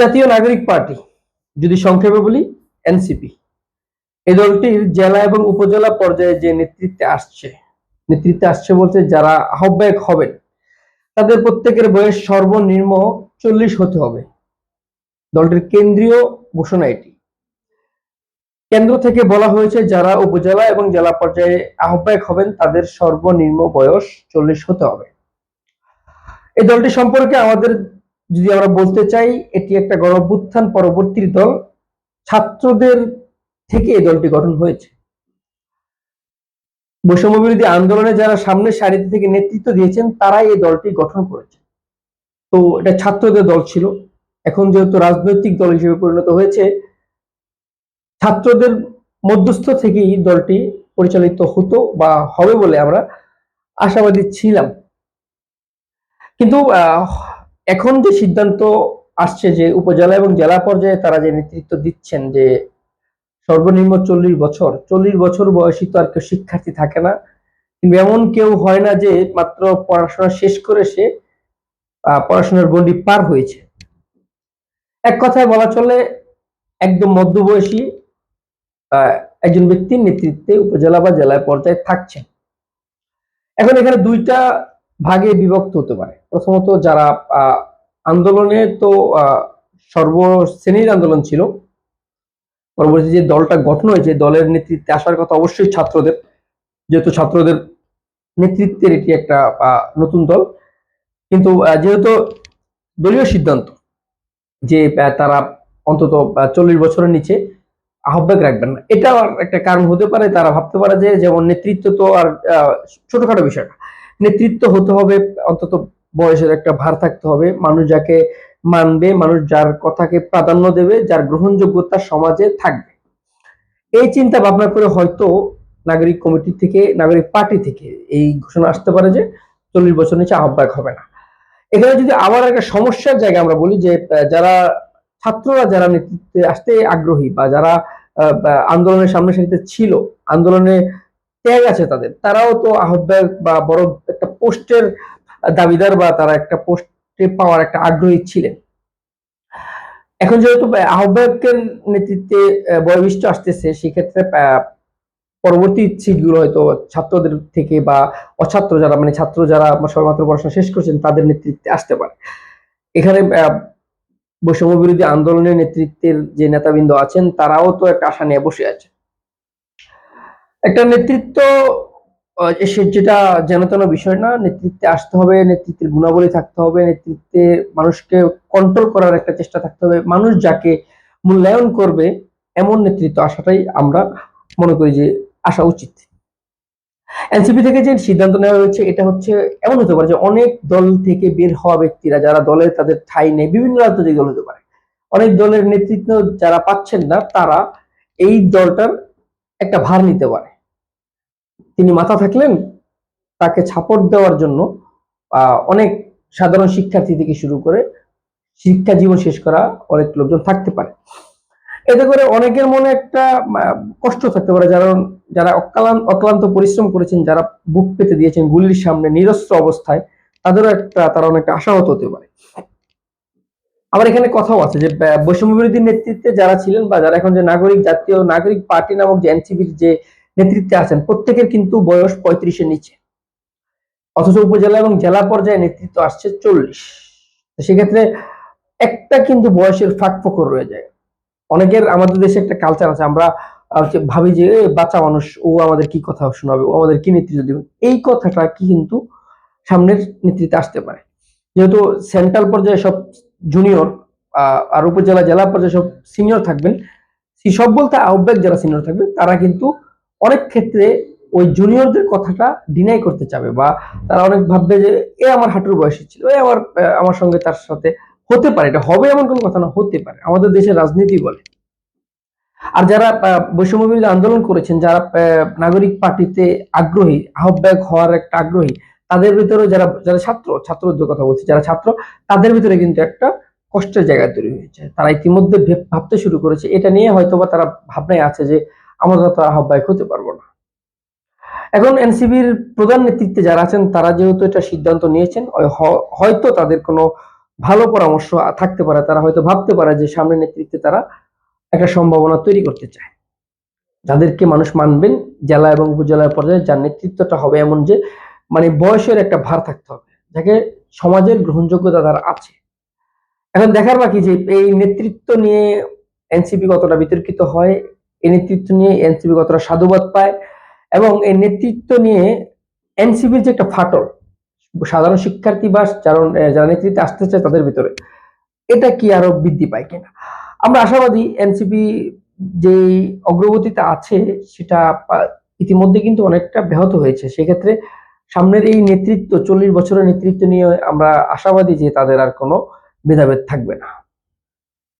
জাতীয় নাগরিক পার্টি, যদি সংক্ষেপে বলি, এনসিপি। এই দলটির জেলা এবং উপজেলা পর্যায়ে যে নেতৃত্বে আসছে নেতৃত্বে আসছে বলতে যারা আহ্বায়ক হবেন, তাদের প্রত্যেকের বয়স সর্বনিম্ন চল্লিশ হতে হবে। দলটির কেন্দ্রীয় ঘোষণা এটি। কেন্দ্র থেকে বলা হয়েছে, যারা উপজেলা এবং জেলা পর্যায়ে আহ্বায়ক হবেন, তাদের সর্বনিম্ন বয়স চল্লিশ হতে হবে। এই দলটি সম্পর্কে আমাদের যদি আমরা বলতে চাই এটি একটা গণভ্যুত্থান পরবর্তী দল ছাত্রদের থেকে এই দলটি গঠন হয়েছে। বৈষম্য বিরোধী আন্দোলনে যারা সামনের সারিতে থেকে নেতৃত্ব দিয়েছেন তারাই এই দলটি গঠন করেছে। তো এটা ছাত্রদের দল ছিল। এখন যেহেতু রাজনৈতিক দল হিসেবে পরিণত হয়েছে ছাত্রদের মধ্যস্থ থেকেই দলটি পরিচালিত হতো বা হবে বলে আমরা আশাবাদী ছিলাম। কিন্তু আহ, এখন যে সিদ্ধান্ত আসছে যে উপজেলা এবং জেলা পর্যায়ে তারা যে নেতৃত্ব দিচ্ছেন যে সর্বনিম্ন চল্লিশ বছর চল্লিশ বছর বয়সী তো আর কেউ শিক্ষার্থী থাকে না। কিন্তু এমন কেউ হয় না যে মাত্র পড়াশোনা শেষ করে সে পড়াশোনার গণ্ডি পার হয়েছে। এক কথায় বলা চলে, একদম মধ্যবয়সী একজন ব্যক্তির নেতৃত্বে উপজেলা বা জেলা পর্যায়ে থাকছেন। এখন এখানে দুইটা ভাগে বিভক্ত হতে পারে। প্রথমত যারা আন্দোলনে তো সর্বশ্রেণীর আন্দোলন ছিল পরবর্তী যে দলটা গঠন হয়েছে, দলের নেতৃত্বে আসার কথা অবশ্যই ছাত্রদের, যেহেতু ছাত্রদের নেতৃত্বের এটি একটা নতুন দল। কিন্তু যেহেতু দলীয় সিদ্ধান্ত যে তারা অন্তত চল্লিশ বছরের নিচে আহ্বায়ক রাখবেন না এটা একটা কারণ হতে পারে, তারা ভাবতে পারে যে, যেমন নেতৃত্ব তো আর ছোটখাটো বিষয় না। নেতৃত্ব হতে হবে, অন্তত বয়সের একটা ভার থাকতে হবে। মানুষ যাকে মানবে, মানুষ যার কথাকে প্রাধান্য দেবে, যার গ্রহণযোগ্যতা সমাজে থাকবে। এই চিন্তা ভাবনা করে হয়তো নাগরিক কমিটি থেকে, নাগরিক পার্টি থেকে এই ঘোষণা আসতে পারে যে চল্লিশ বছর নিচে আহ্বায়ক হবে না। এখানে যদি আবার একটা সমস্যার জায়গা আমরা বলি যে যারা ছাত্ররা যারা নেতৃত্বে আসতে আগ্রহী বা যারা আন্দোলনের সামনে সারিতে ছিল, আন্দোলনে ত্যাগ আছে তাদের। তারাও তো আহ্বায়ক বা বড় একটা পোস্টের দাবিদার বা তারা একটা পোস্টে পাওয়ার একটা আগ্রহী ছিলেন। এখন যেহেতু আহ্বায়কের নেতৃত্বে বয়োবিষ্ট আসতেছে, সেক্ষেত্রে পরবর্তী সিটগুলো হয়তো ছাত্রদের থেকে বা অছাত্র যারা মানে ছাত্র যারা সবেমাত্র পড়াশোনা শেষ করছেন, তাদের নেতৃত্বে আসতে পারে। এখানে বৈষম্য বিরোধী আন্দোলনের নেতৃত্বের যে নেতাবৃন্দ আছেন, তারাও তো একটা আশা নিয়ে বসে আছে। একটা নেতৃত্ব যেটা যেন তেন বিষয় না, নেতৃত্বে আসতে হবে, নেতৃত্বের গুণাবলী থাকতে হবে, নেতৃত্বে মানুষকে কন্ট্রোল করার একটা চেষ্টা থাকতে হবে। মানুষ যাকে মূল্যায়ন করবে, এমন নেতৃত্ব আসাটাই আমরা মনে করি যে আসা উচিত। এনসিপি থেকে যে সিদ্ধান্ত নেওয়া হয়েছে, এটা হচ্ছে এমন হতে পারে যে অনেক দল থেকে বের হওয়া ব্যক্তিরা, যারা দলের তাদের ঠাঁই নেই, বিভিন্ন রাজনৈতিক দল হতে পারে। অনেক দলের নেতৃত্ব যারা পাচ্ছেন না, তারা এই দলটার একটা ভার নিতে পারে। তিনি মাথা থাকলেন, তাকে ছাপট দেওয়ার জন্য অনেক সাধারণ শিক্ষার্থী থেকে শুরু করে শিক্ষা জীবন শেষ করা অনেক লোকজন থাকতে পারে। এতে করে অনেকের মনে একটা কষ্ট থাকতে পারে। যারা যারা অক্লান্ত অক্লান্ত পরিশ্রম করেছেন, যারা বুক পেতে দিয়েছেন, গুলির সামনে নিরস্ত্র অবস্থায়, তাদেরও একটা, তারা অনেকটা আশাহত হতে পারে। আবার এখানে কথাও আছে যে বৈষম্য বিরোধী নেতৃত্বে যারা ছিলেন বা যারা এখন যে নাগরিক জাতীয় নাগরিক পার্টি নামক যে এনসিপির যে নেতৃত্বে আছেন প্রত্যেকের কিন্তু বয়স পঁয়ত্রিশের নিচে। অথচ উপজেলা এবং জেলা পর্যায়ে নেতৃত্ব আসছে চল্লিশ। সেক্ষেত্রে একটা কিন্তু বয়সের ফাঁক ফোকর রয়ে যায়। অনেকের আমাদের দেশে একটা কালচার আছে আমরা ভাবি যে "এ, বাচ্চা মানুষ ও আমাদের কি কথা শোনাবে? ও আমাদের কি নেতৃত্ব দিবে? এই কথাটা কি কিন্তু সামনের নেতৃত্বে আসতে পারে। যেহেতু সেন্ট্রাল পর্যায়ে সব জুনিয়র আর উপজেলা জেলা পর্যায়ে সব সিনিয়র থাকবেন। সব বলতে আহ্বায়ক যারা সিনিয়র থাকবে, তারা কিন্তু অনেক ক্ষেত্রে ওই জুনিয়রদের কথাটা ডিনাই করতে চাবে বা তারা অনেক ভাববে যে, এ আমার হাঁটুর বয়সী ছিল, এ আমার আমার সঙ্গে তার সাথে হতে পারে। এটা হবে এমন কোনো কথা না, হতে পারে। আমাদের দেশের রাজনীতি বলে। আর যারা বৈষম্য আন্দোলন করেছেন, যারা নাগরিক পার্টিতে আগ্রহী, আহ্বায়ক হওয়ার একটা আগ্রহী তাদের ভিতরে যারা যারা ছাত্র, ছাত্রদের কথা বলছি, যারা ছাত্র, তাদের ভিতরে কিন্তু একটা কষ্টের জায়গা তৈরি হয়েছে। তারা ইতিমধ্যে ভাবতে শুরু করেছে। এটা নিয়ে হয়তোবা তারা ভাবনায় আছে যে, আমরা তো আহ্বায়ক হতে পারব না। এখন এনসিবির প্রধান নেতৃত্বে যারা আছেন, তারা যেহেতু এটা সিদ্ধান্ত নিয়েছেন হয়তো তাদের কোনো ভালো পরামর্শ থাকতে পারে, তারা হয়তো ভাবতে পারে যে সামনের নেতৃত্বে তারা একটা সম্ভাবনা তৈরি করতে চায়। যাদেরকে মানুষ মানবেন, জেলা এবং উপজেলার পর্যায়ে যার নেতৃত্বটা হবে এমন যে মানে বয়সের একটা ভার থাকতে হবে, যাকে সমাজের গ্রহণযোগ্যতা তার আছে। এখন দেখার বাকি যে এই নেতৃত্ব নিয়ে এনসিপি কতটা বিতর্কিত হয়, এই নেতৃত্ব নিয়ে এনসিপি কতটা সাধুবাদ পায়, এবং এই নেতৃত্ব নিয়ে এনসিপির যে একটা ফাটল, সাধারণ শিক্ষার্থী বা যারা যারা নেতৃত্বে আসতে চায় তাদের ভিতরে, এটা কি আরও বৃদ্ধি পায় কিনা? আমরা আশাবাদী এনসিপি যে অগ্রগতিতে আছে, সেটা ইতিমধ্যে কিন্তু অনেকটা ব্যাহত হয়েছে। সেক্ষেত্রে সামনের এই নেতৃত্ব, চল্লিশ বছরের নেতৃত্ব নিয়ে আমরা আশাবাদী যে তাদের আর কোনো ভেদাভেদ থাকবে না।